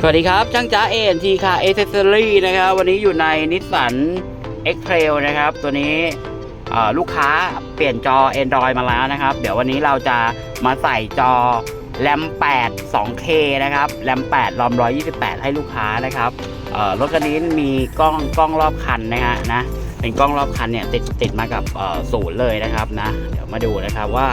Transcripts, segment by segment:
สวัสดีครับ ช่างจ้าเอ็นทีค่ะเอเซอรี่นะครับ วันนี้อยู่ในนิสสัน X Trail นะครับ ตัวนี้ลูกค้าเปลี่ยนจอ Android มาแล้วนะครับ เดี๋ยววันนี้เราจะมาใส่จอแรม8 2K นะครับแรม8รอม 128 ให้ลูกค้านะครับรถคันนี้มีกล้องกล้องรอบคันนะฮะนะเป็นกล้องรอบคันเนี่ยติดติดมากับเอ่อศูนย์เลยนะครับนะ เดี๋ยวมาดูนะครับว่า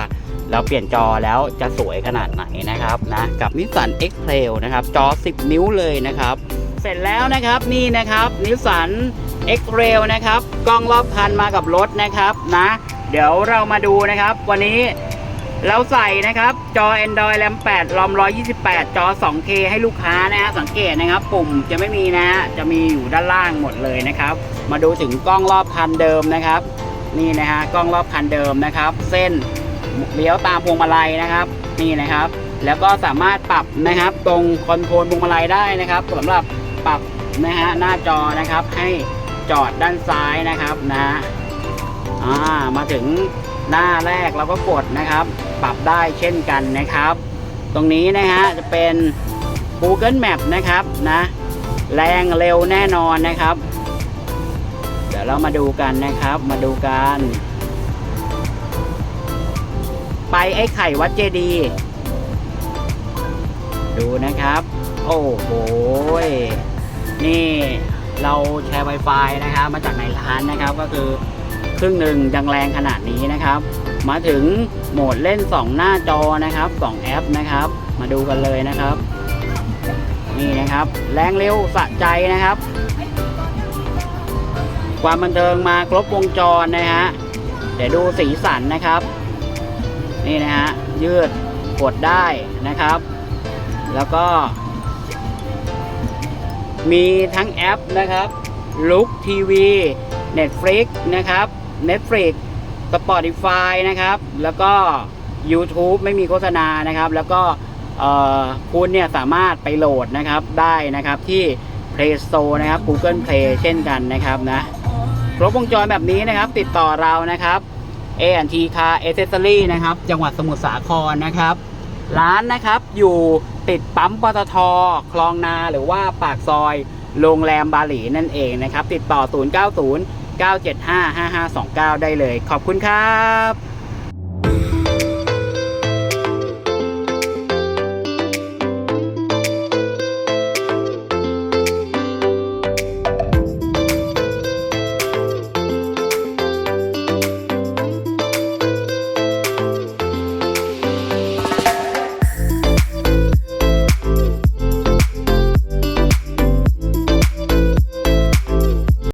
เราเปลี่ยนจอแล้วจะสวยขนาดไหนนะครับนะกับนิสสัน X Trail นะครับจอ 10 นิ้วเลยนะครับ เสร็จแล้วนะครับนี่นะครับนิสสัน X Trail นะครับกล้องรอบคันมากับรถนะครับนะเดี๋ยวเรามาดูนะครับ วันนี้เราใส่นะครับจอ Android RAM 8 ROM 128 จอ 2K ให้ลูกค้านะฮะสังเกตนะครับ ปุ่มจะไม่มีนะฮะจะมีอยู่ด้านล่างหมดเลยนะครับ มาดูถึงกล้องรอบคันเดิมนะครับ นี่นะฮะกล้องรอบคันเดิมนะครับ เส้น เลี้ยวตามพวงมาลัยนะครับ นี่นะครับ แล้วก็สามารถปรับนะครับ ตรงคอนโทรลพวงมาลัยได้นะครับสำหรับปรับนะฮะหน้าจอนะครับ ให้จอดด้านซ้ายนะครับนะอ่ามาถึงหน้าแรกเราก็กดนะครับ ปรับได้เช่นกันนะครับ ตรงนี้นะฮะจะเป็น Google Map นะครับนะแรงเร็วแน่นอนนะครับ เดี๋ยวเรามาดูกันนะครับ มาดูกัน ไปไอ้ไข่วัดเจดีย์ดูนะครับ โอ้โหนี่เราแชร์ Wi-Fi นะครับ มาจากในร้านนะครับก็คือครึ่งหนึ่งดังแรงขนาดนี้นะครับ มาถึงโหมดเล่น 2 หน้าจอนะครับ2แอปนะครับ มาดูกันเลยนะครับ นี่นะครับ แรงเร็วสะใจนะครับ ความบันเทิงมาครบวงจรนะฮะเดี๋ยวดูสีสันนะครับ นี่นะฮะยืดกดได้นะครับ แล้วก็ มีทั้งแอปนะครับลุกทีวี Netflix นะครับ Netflix Spotify นะครับ แล้วก็ YouTube ไม่มีโฆษณานะครับ แล้วก็คุณเนี่ยสามารถไปโหลดนะครับได้นะครับที่ Play Store นะครับ Google Play เช่นกันนะครับนะครบวงจรแบบนี้นะครับติดต่อเรานะครับ A&T Car Accessory นะครับ จังหวัดสมุทรสาครนะครับ ร้านนะครับอยู่ติดปั๊มปตทคลองนาหรือว่าปากซอยโรงแรมบาหลีนั่นเองนะครับ ติดต่อ 090 975 5529 ได้เลย ขอบคุณครับ